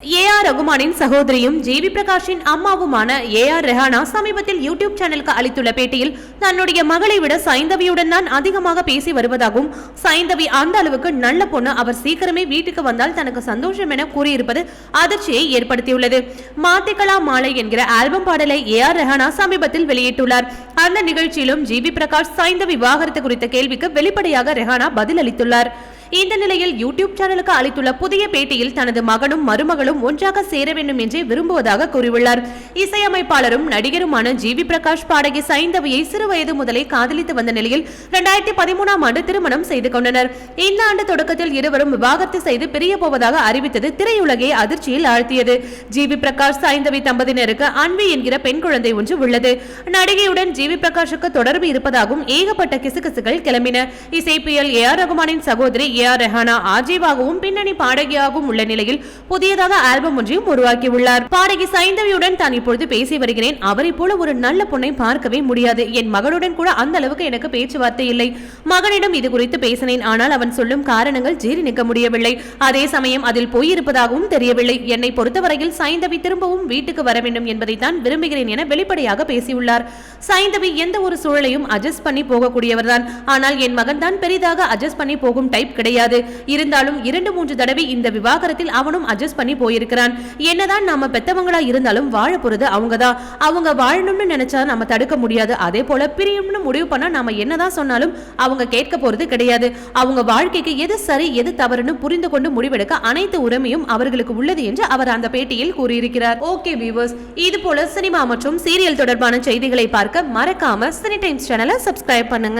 ஏ R ரகுமானின் சகோதரியும் GV பிரகாஷின் அம்மாவுமான ஏ ஆர் ரெஹானா சமீபத்தில் யூடியூப் சேனலுக்கு அளித்துள்ள பேட்டியில் தன்னுடைய மகளை விட சைந்தவியுடன் தான் அதிகமாக பேசி வருவதாகவும் சைந்தவி அந்த அளவுக்கு நல்ல பொண்ணு அவர் சீக்கிரமே வீட்டுக்கு வந்தால் தனக்கு சந்தோஷம் என கூறியிருப்பது அதிர்ச்சியை ஏற்படுத்தியுள்ளது. மாத்திகளா மாலை என்கிற ஆல்பம் பாடலை ஏ ஆர் ரெஹானா சமீபத்தில் வெளியிட்டுள்ளார். அந்த நிகழ்ச்சியிலும் ஜிவி பிரகாஷ் சைந்தவி விவாகரத்து குறித்த கேள்விக்கு வெளிப்படையாக ரெஹானா பதில் அளித்துள்ளார் இந்த நிலையில் யூடியூப் சேனலுக்கு அளித்துள்ள புதிய பேட்டியில் தனது மகனும் மருமகளும் ஒன்றாக சேர வேண்டும் என்றே விரும்புவதாக கூறியுள்ளார். இசையமைப்பாளரும் நடிகருமான ஜி வி பிரகாஷ் பாடகி சைந்தவியை சிறு வயது முதலே காதலித்து வந்த நிலையில் இரண்டாயிரத்தி பதிமூணாம் ஆண்டு திருமணம் செய்து கொண்டனர். இந்த ஆண்டு தொடக்கத்தில் இருவரும் விவாகரத்து செய்து பிரிய போவதாக அறிவித்தது திரையுலகை அதிர்ச்சியில் ஆழ்த்தியது. ஜி வி பிரகாஷ் சைந்தவி தம்பதியினருக்கு அன்பி என்கிற பெண் குழந்தை ஒன்று உள்ளது. நடிகையுடன் ஜி வி பிரகாஷுக்கு தொடர்பு இருப்பதாகவும் ஏகப்பட்ட கிசுகிசுகள் கிளம்பின. இசைப்பியல் ஏ ஆர் ரகுமானின் சகோதரி ஏ ஆர் ரெஹானா ஆஜீவாகவும் பின்னணி பாடகியாகவும் உள்ள நிலையில் புதியதாக ஆல்பம் ஒன்றையும் உருவாக்கியுள்ளார். பாடகி சைந்தவியுடன் தான் இப்பொழுது பேசி வருகிறேன். அவரை போல ஒரு நல்ல பொண்ணை பார்க்கவே முடியாது. என் மகனுடன் கூட அந்த அளவுக்கு எனக்கு பேச்சுவார்த்தை இல்லை. மகனிடம் இது குறித்து பேசினேன். ஆனால் அவன் சொல்லும் காரணங்கள் ஜீரணிக்க முடியவில்லை. அதே சமயம் அதில் போயிருப்பதாகவும் தெரியவில்லை. என்னை பொறுத்தவரையில் சைந்தவி திரும்பவும் வீட்டுக்கு வர வேண்டும் என்பதைத்தான் விரும்புகிறேன் என வெளிப்படையாக பேசியுள்ளார். சைந்தவி எந்த ஒரு சூழலையும் அட்ஜஸ்ட் பண்ணி போகக்கூடியவர்தான். ஆனால் என் மகன் தான் பெரிதாக அட்ஜஸ்ட் பண்ணி போகும் டைப் கிடையாது. இருந்தாலும் இரண்டு மூன்று தடவை இந்த விவாகரத்தில் அவனும் அட்ஜஸ்ட் பண்ணி போயிருக்கிறான். என்னதான் நாம பெத்தவங்களா இருந்தாலும் வாழ போறது அவங்கதான். அவங்க வாழணும்னு நினைச்சா நம்ம தடுக்க முடியாது. அதே போல பிரியணும்னு முடிவு பண்ணா நாம என்னதான் சொன்னாலும் அவங்க கேட்க போறது கிடையாது. அவங்க வாழ்க்கைக்கு எது சரி எது தவறுன்னு புரிந்து கொண்டு முடிவெடுக்க அனைத்து உரிமையும் அவர்களுக்கு உள்ளது என்று அவர் அந்த பேட்டியில் கூறியிருக்கிறார். ஓகே வியூவர்ஸ் இது போல சினிமா மற்றும் சீரியல் தொடர்பான செய்திகளை பார்க்க மறக்காம சினி டைம்ஸ் சேனலை சப்ஸ்கிரைப் பண்ணுங்க.